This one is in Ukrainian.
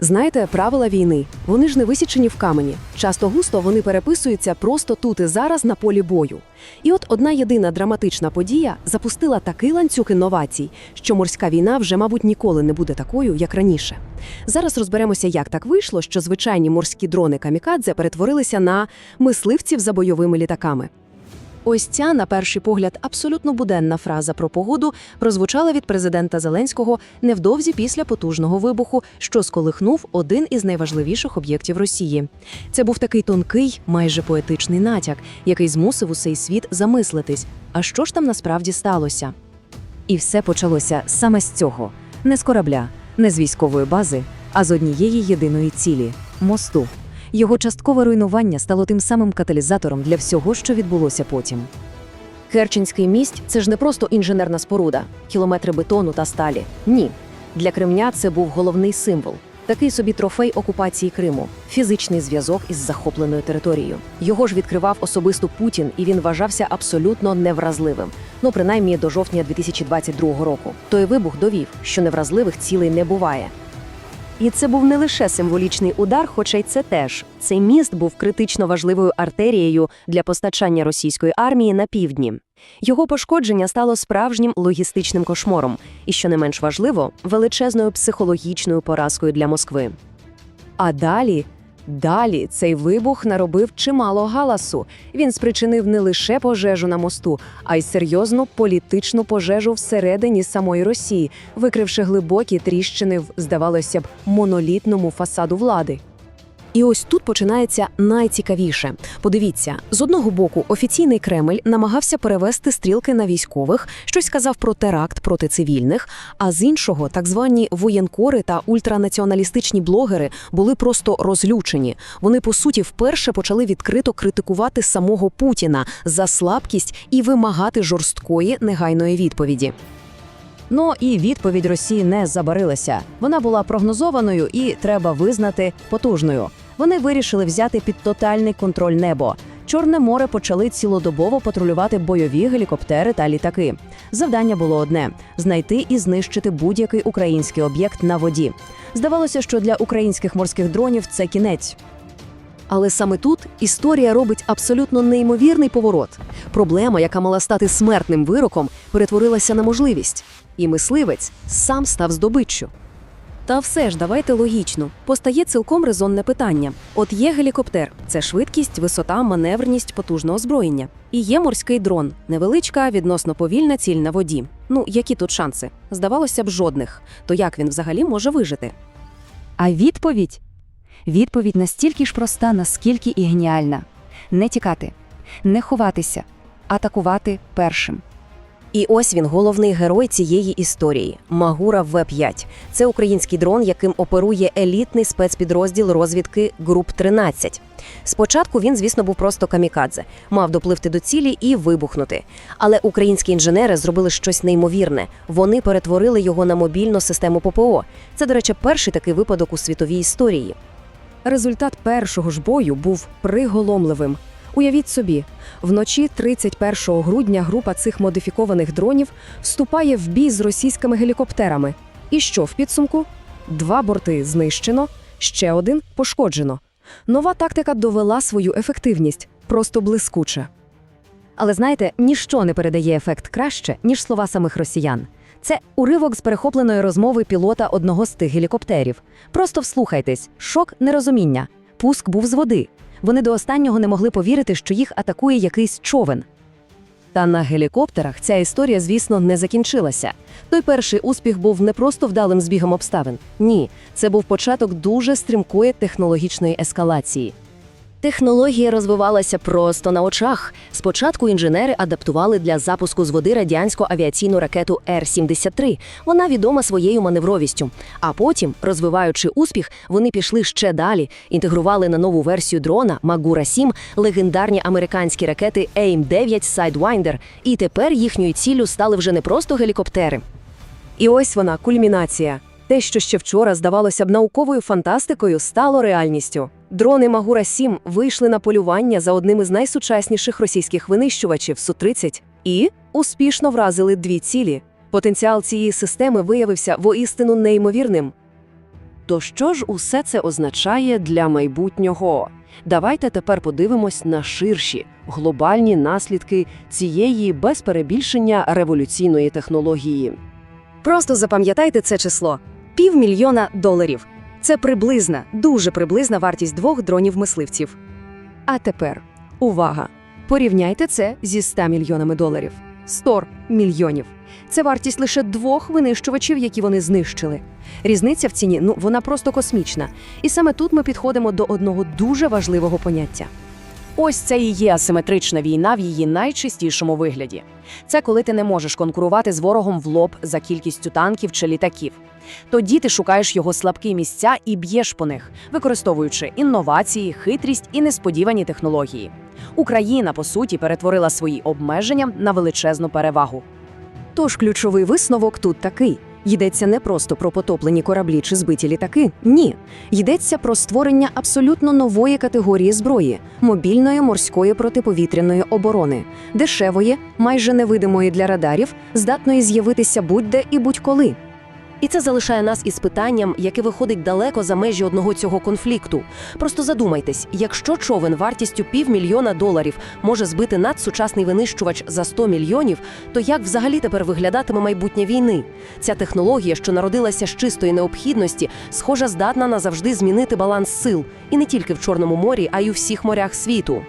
Знаєте, правила війни, вони ж не висічені в камені. Часто густо вони переписуються просто тут і зараз на полі бою. І от одна єдина драматична подія запустила такий ланцюг інновацій, що морська війна вже, мабуть, ніколи не буде такою, як раніше. Зараз розберемося, як так вийшло, що звичайні морські дрони камікадзе перетворилися на мисливців за бойовими літаками. Ось ця, на перший погляд, абсолютно буденна фраза про погоду прозвучала від президента Зеленського невдовзі після потужного вибуху, що сколихнув один із найважливіших об'єктів Росії. Це був такий тонкий, майже поетичний натяк, який змусив усей світ замислитись, а що ж там насправді сталося? І все почалося саме з цього: не з корабля, не з військової бази, а з однієї єдиної цілі мосту. Його часткове руйнування стало тим самим каталізатором для всього, що відбулося потім. Керченський міст це ж не просто інженерна споруда, кілометри бетону та сталі. Ні. Для Кремня це був головний символ. Такий собі трофей окупації Криму, фізичний зв'язок із захопленою територією. Його ж відкривав особисто Путін, і він вважався абсолютно невразливим. Ну, принаймні до жовтня 2022 року. Той вибух довів, що невразливих цілей не буває. І це був не лише символічний удар, хоча й це теж. Цей міст був критично важливою артерією для постачання російської армії на півдні. Його пошкодження стало справжнім логістичним кошмором, і, що не менш важливо, величезною психологічною поразкою для Москви. А далі, далі цей вибух наробив чимало галасу. Він спричинив не лише пожежу на мосту, а й серйозну політичну пожежу всередині самої Росії, викривши глибокі тріщини в, здавалося б, монолітному фасаду влади. І ось тут починається найцікавіше. Подивіться, з одного боку, офіційний Кремль намагався перевести стрілки на військових, щось сказав про теракт проти цивільних. А з іншого, так звані воєнкори та ультранаціоналістичні блогери були просто розлючені. Вони по суті вперше почали відкрито критикувати самого Путіна за слабкість і вимагати жорсткої негайної відповіді. Ну і відповідь Росії не забарилася. Вона була прогнозованою і треба визнати потужною. Вони вирішили взяти під тотальний контроль небо. Чорне море почали цілодобово патрулювати бойові гелікоптери та літаки. Завдання було одне знайти і знищити будь-який український об'єкт на воді. Здавалося, що для українських морських дронів це кінець. Але саме тут історія робить абсолютно неймовірний поворот. Проблема, яка мала стати смертним вироком, перетворилася на можливість. І мисливець сам став здобиччю. Та все ж давайте логічно. Постає цілком резонне питання: от є гелікоптер, це швидкість, висота, маневрність, потужне озброєння. І є морський дрон, невеличка, відносно повільна ціль на воді. Ну які тут шанси? Здавалося б, жодних. То як він взагалі може вижити? А відповідь? Відповідь настільки ж проста, наскільки і геніальна: не тікати, не ховатися, атакувати першим. І ось він, головний герой цієї історії Магура В5. Це український дрон, яким оперує елітний спецпідрозділ розвідки груп 13 Спочатку він, звісно, був просто камікадзе, мав допливти до цілі і вибухнути. Але українські інженери зробили щось неймовірне. Вони перетворили його на мобільну систему ППО. Це, до речі, перший такий випадок у світовій історії. Результат першого ж бою був приголомливим. Уявіть собі, вночі 31 грудня група цих модифікованих дронів вступає в бій з російськими гелікоптерами. І що в підсумку? Два борти знищено, ще один пошкоджено. Нова тактика довела свою ефективність, просто блискуче. Але знаєте, ніщо не передає ефект краще, ніж слова самих росіян. Це уривок з перехопленої розмови пілота одного з тих гелікоптерів. Просто вслухайтесь, шок нерозуміння. Пуск був з води. Вони до останнього не могли повірити, що їх атакує якийсь човен. Та на гелікоптерах ця історія, звісно, не закінчилася. Той перший успіх був не просто вдалим збігом обставин. Ні, це був початок дуже стрімкої технологічної ескалації. Технологія розвивалася просто на очах. Спочатку інженери адаптували для запуску з води радянську авіаційну ракету Р-73. Вона відома своєю маневровістю. А потім, розвиваючи успіх, вони пішли ще далі, інтегрували на нову версію дрона Магура 7 легендарні американські ракети AIM-9 Sidewinder. І тепер їхньою ціллю стали вже не просто гелікоптери. І ось вона кульмінація. Те, що ще вчора здавалося б науковою фантастикою, стало реальністю. Дрони Магура 7 вийшли на полювання за одним із найсучасніших російських винищувачів Су-30 і успішно вразили дві цілі. Потенціал цієї системи виявився воістину неймовірним. То що ж усе це означає для майбутнього? Давайте тепер подивимось на ширші глобальні наслідки цієї без перебільшення революційної технології. Просто запам'ятайте це число півмільйона доларів. Це приблизна, дуже приблизна вартість двох дронів-мисливців. А тепер увага! Порівняйте це зі 100 мільйонами доларів. 100 мільйонів. Це вартість лише двох винищувачів, які вони знищили. Різниця в ціні ну вона просто космічна. І саме тут ми підходимо до одного дуже важливого поняття. Ось це і є асиметрична війна в її найчистішому вигляді. Це коли ти не можеш конкурувати з ворогом в лоб за кількістю танків чи літаків. Тоді ти шукаєш його слабкі місця і б'єш по них, використовуючи інновації, хитрість і несподівані технології. Україна, по суті, перетворила свої обмеження на величезну перевагу. Тож ключовий висновок тут такий: йдеться не просто про потоплені кораблі чи збиті літаки. Ні, йдеться про створення абсолютно нової категорії зброї мобільної морської протиповітряної оборони, дешевої, майже невидимої для радарів, здатної з'явитися будь-де і будь-коли. І це залишає нас із питанням, яке виходить далеко за межі одного цього конфлікту. Просто задумайтесь, якщо човен вартістю півмільйона доларів може збити надсучасний винищувач за 100 мільйонів, то як взагалі тепер виглядатиме майбутнє війни? Ця технологія, що народилася з чистої необхідності, схожа здатна назавжди змінити баланс сил і не тільки в Чорному морі, а й у всіх морях світу.